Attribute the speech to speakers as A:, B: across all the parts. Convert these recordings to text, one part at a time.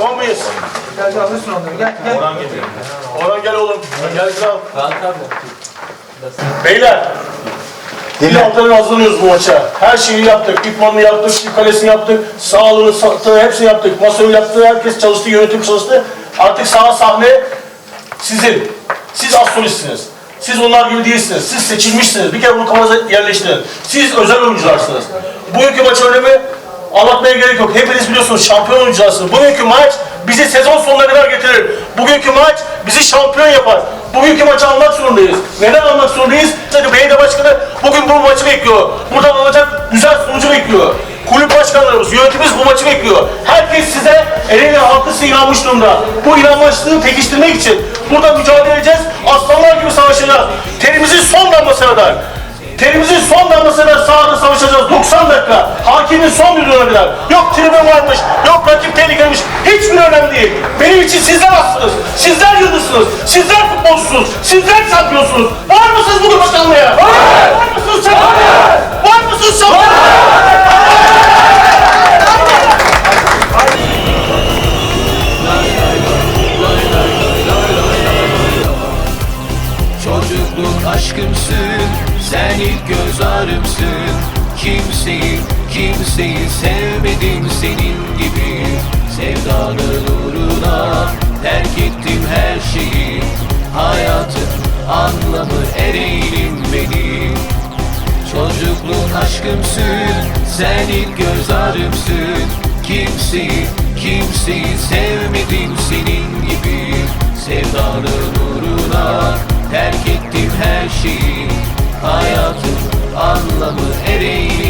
A: Tamam mıyız?
B: Gel gel alırsın onları gel gel.
A: Orhan gel oğlum. Gel kral. Beyler. Bir haftadır hazırlanıyoruz bu maça. Her şeyi yaptık. İtmanını yaptık, ip kalesini yaptık, sağlığını, sattığı hepsini yaptık. Masörü yaptı, herkes çalıştı, yönetim çalıştı. Artık sağ sahne sizin. Siz az solistsiniz. Siz onlar gibi değilsiniz. Siz seçilmişsiniz. Bir kere bunu kafanıza yerleştirin. Siz özel oyuncularsınız. Bugünkü maç önemi anlatmaya gerek yok. Hepiniz biliyorsunuz şampiyon oyuncularsınız. Bugünkü maç bizi sezon sonuna kadar getirir. Bugünkü maç bizi şampiyon yapar. Bugünkü maçı almak zorundayız. Neden almak zorundayız? Çünkü belediye başkanı bugün bu maçı bekliyor. Buradan alacak güzel sonucu bekliyor. Kulüp başkanlarımız, yönetimimiz bu maçı bekliyor. Herkes size eliyle halkı inanmış durumda. Bu inanmışlığı pekiştirmek için burada mücadele edeceğiz. Aslanlar gibi savaşacağız. Terimizin son damlasına kadar. Terimizin son damlasına kadar sahada savaşacağız. 90 dakika. Hakimin son düdüğüne kadar. Yok tribün varmış, yok rakip tehlikeliymiş. Hiçbir önemli değil. Benim için sizler aslısınız. Sizler yıldızsınız. Sizler futbolcusunuz. Sizler şampiyonsunuz. Var mısınız maç almaya? Var. Var mısınız şampiyon?
C: Kimseyi, sevmedim senin gibi. Sevdanın uğruna terk ettim her şeyi. Hayatın anlamı ereğlim benim Çocukluk aşkımsın Sen ilk göz ağrımsın. Kimseyi, kimseyi sevmedim senin gibi. Sevdanın uğruna terk ettim her şeyi. Hayatın anlamı ereğlim benim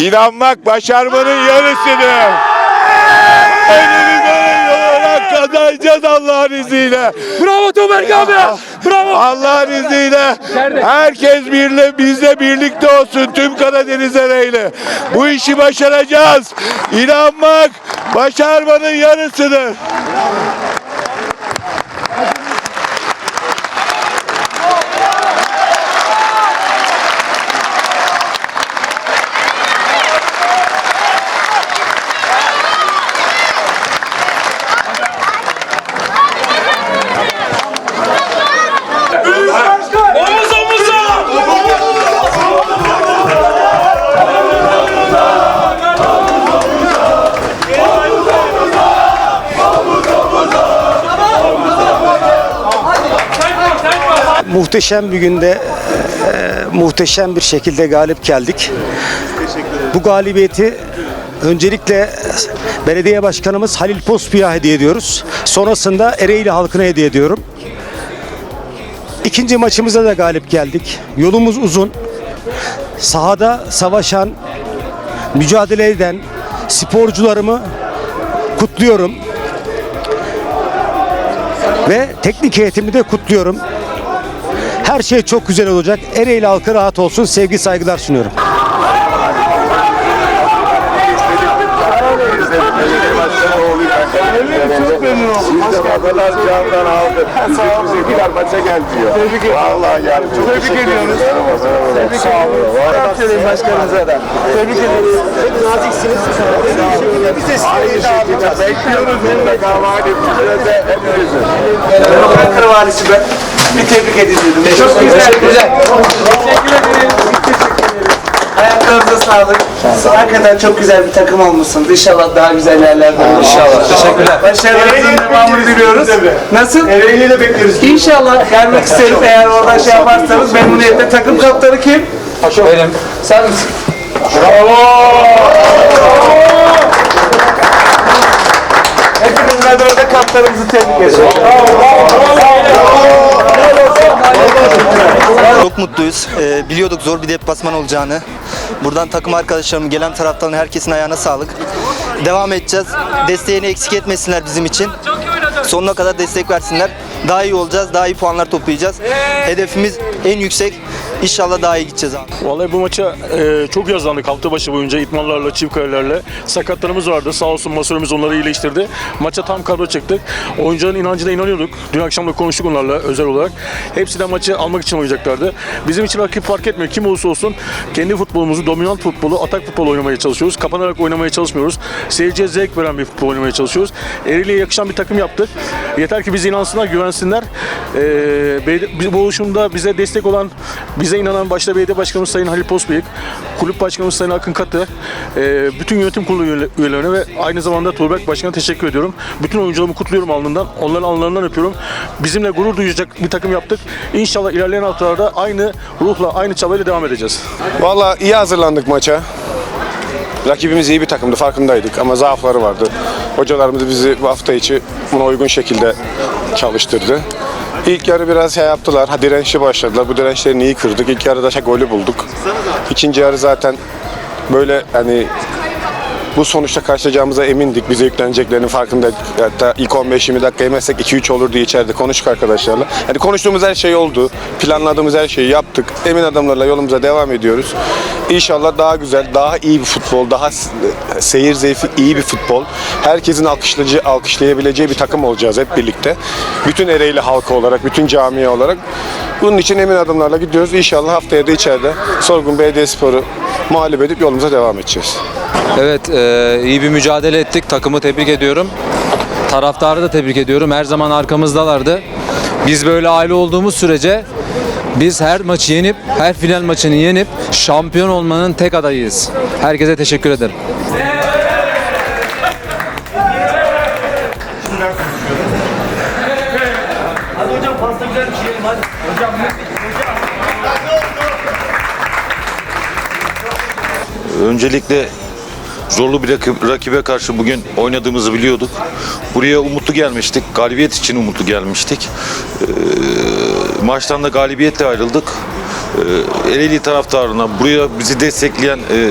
D: İnanmak başarmanın yarısıdır. Elimizden olarak kazanacağız Allah'ın izniyle.
E: Bravo Tuğberk abi. Bravo.
D: Allah'ın izniyle herkes birle bizle birlikte olsun tüm Karadeniz ereğiyle. Bu işi başaracağız. İnanmak başarmanın yarısıdır.
F: Muhteşem bir günde e, muhteşem bir şekilde galip geldik. Bu galibiyeti öncelikle belediye başkanımız Halil Pospik'a hediye ediyoruz. Sonrasında Ereğli halkına hediye ediyorum. İkinci maçımıza da galip geldik. Yolumuz uzun. Sahada savaşan, mücadele eden sporcularımı kutluyorum. Ve teknik heyetimi de kutluyorum. Her şey çok güzel olacak. Ereğli halkı rahat olsun. Sevgi saygılar sunuyorum.
D: Çok memnun oldum. Siz de o kadar candan aldın. Sağ olun. Tekrar maça gel diyor. Tebrik ederim. Vallahi gel. Çok tebrik ediyoruz. Tebrik Sağ olun. Selam söyleyin başkanınıza da. Tebrik ederiz. Çok naziksiniz. Biz de sizi bekliyoruz. Mutlaka valimize de hepinizi.
B: Ankara valisi ben. Bir tebrik edin dedim. Çok güzel. Güzel. Teşekkür ederiz. Ayaklarınıza sağlık. Hakikaten çok güzel bir takım olmuşsunuz. İnşallah daha güzel yerlerde olursunuz.
D: İnşallah. Teşekkürler.
B: Başarılarınızın devamını diliyoruz. Nasıl?
G: Ereğli'yi de bekleriz.
B: İnşallah gelmek isterim. Eğer oradan şey yaparsanız memnuniyetle. Takım kaptanı kim?
D: Benim.
B: Sen misin? Hepinizden de orada kaptanımızı tebrik ediyorum.
H: Çok mutluyuz. Ee, biliyorduk zor bir deplasman olacağını. Buradan takım arkadaşlarım, gelen taraftarın herkesin ayağına sağlık. Devam edeceğiz. Desteğini eksik etmesinler bizim için. Sonuna kadar destek versinler. Daha iyi olacağız, daha iyi puanlar toplayacağız. Hedefimiz en yüksek. İnşallah daha iyi gideceğiz abi.
A: Vallahi bu maça e, çok yazlandık hafta başı boyunca itmanlarla, çift kalelerle. Sakatlarımız vardı. Sağ olsun masörümüz onları iyileştirdi. Maça tam kadro çıktık. Oyuncuların inancına inanıyorduk. Dün akşam da konuştuk onlarla özel olarak. Hepsi de maçı almak için oynayacaklardı. Bizim için rakip fark etmiyor. Kim olursa olsun kendi futbolumuzu, dominant futbolu, atak futbolu oynamaya çalışıyoruz. Kapanarak oynamaya çalışmıyoruz. Seyirciye zevk veren bir futbol oynamaya çalışıyoruz. Ereğli'ye yakışan bir takım yaptık. Yeter ki bize inansınlar, güvensinler. Ee, bu oluşumda bize destek olan, bize inanan başta belediye başkanımız Sayın Halil Pospeyik, kulüp başkanımız Sayın Akın Katı, e, bütün yönetim kurulu üyele- üyelerine ve aynı zamanda Tuğberk Başkan'a teşekkür ediyorum. Bütün oyuncularımı kutluyorum alnından, onların alnlarından öpüyorum. Bizimle gurur duyacak bir takım yaptık. İnşallah ilerleyen haftalarda aynı ruhla, aynı çabayla devam edeceğiz.
D: Valla iyi hazırlandık maça. Rakibimiz iyi bir takımdı farkındaydık ama zaafları vardı. Hocalarımız bizi bu hafta içi buna uygun şekilde çalıştırdı. İlk yarı biraz şey yaptılar. Ha dirençli başladılar. Bu dirençlerini iyi kırdık. İlk yarıda şey golü bulduk. İkinci yarı zaten böyle hani bu sonuçta karşılayacağımıza emindik. Bize yükleneceklerinin farkındaydık. Hatta ilk 15-20 dakika yemezsek 2-3 olur diye içeride konuştuk arkadaşlarla. Yani konuştuğumuz her şey oldu. Planladığımız her şeyi yaptık. Emin adımlarla yolumuza devam ediyoruz. İnşallah daha güzel, daha iyi bir futbol, daha seyir zevki iyi bir futbol. Herkesin alkışlayıcı, alkışlayabileceği bir takım olacağız hep birlikte. Bütün Ereğli halkı olarak, bütün camiye olarak. Bunun için emin adımlarla gidiyoruz. İnşallah haftaya da içeride Sorgun Belediyespor'u mağlup edip yolumuza devam edeceğiz.
I: Evet, e, iyi bir mücadele ettik. Takımı tebrik ediyorum. Taraftarı da tebrik ediyorum. Her zaman arkamızdalardı. Biz böyle aile olduğumuz sürece biz her maçı yenip, her final maçını yenip şampiyon olmanın tek adayıyız. Herkese teşekkür ederim.
J: Öncelikle zorlu bir rakibe karşı bugün oynadığımızı biliyorduk. Buraya umutlu gelmiştik. Galibiyet için umutlu gelmiştik. Ee, maçtan da galibiyetle ayrıldık. Ee, Ereğli taraftarına, buraya bizi destekleyen e,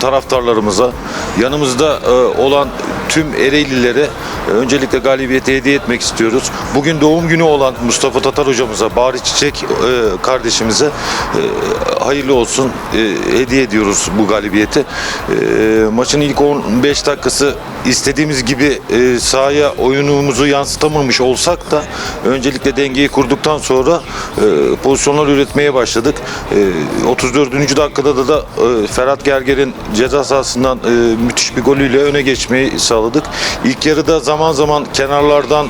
J: taraftarlarımıza, yanımızda e, olan tüm Ereğlilere e, öncelikle galibiyeti hediye etmek istiyoruz. Bugün doğum günü olan Mustafa Tatar hocamıza, Bahri Çiçek e, kardeşimize e, hayırlı olsun hediye ediyoruz bu galibiyeti. Maçın ilk 15 dakikası istediğimiz gibi sahaya oyunumuzu yansıtamamış olsak da öncelikle dengeyi kurduktan sonra pozisyonlar üretmeye başladık. E, 34. dakikada da, Ferhat Gerger'in ceza sahasından müthiş bir golüyle öne geçmeyi sağladık. İlk yarıda zaman zaman kenarlardan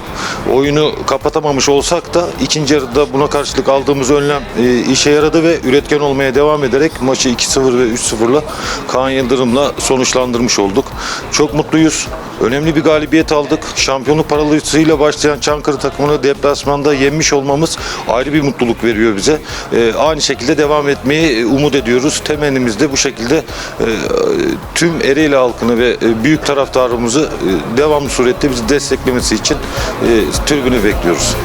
J: oyunu kapatamamış olsak da ikinci yarıda buna karşılık aldığımız önlem e, işe yaradı ve üretken olmaya devam ederek maçı 2-0 ve 3-0'la Kaan Yıldırım'la sonuçlandırmış olduk. Çok mutluyuz. Önemli bir galibiyet aldık. Şampiyonluk paralısıyla başlayan Çankırı takımını deplasmanda yenmiş olmamız ayrı bir mutluluk veriyor bize. E, aynı şekilde devam etmeyi e, umut ediyoruz. Temennimiz de bu şekilde e, tüm Ereğli halkını ve e, büyük taraftarımızı e, devamlı surette bizi desteklemesi için e, tribünü bekliyoruz.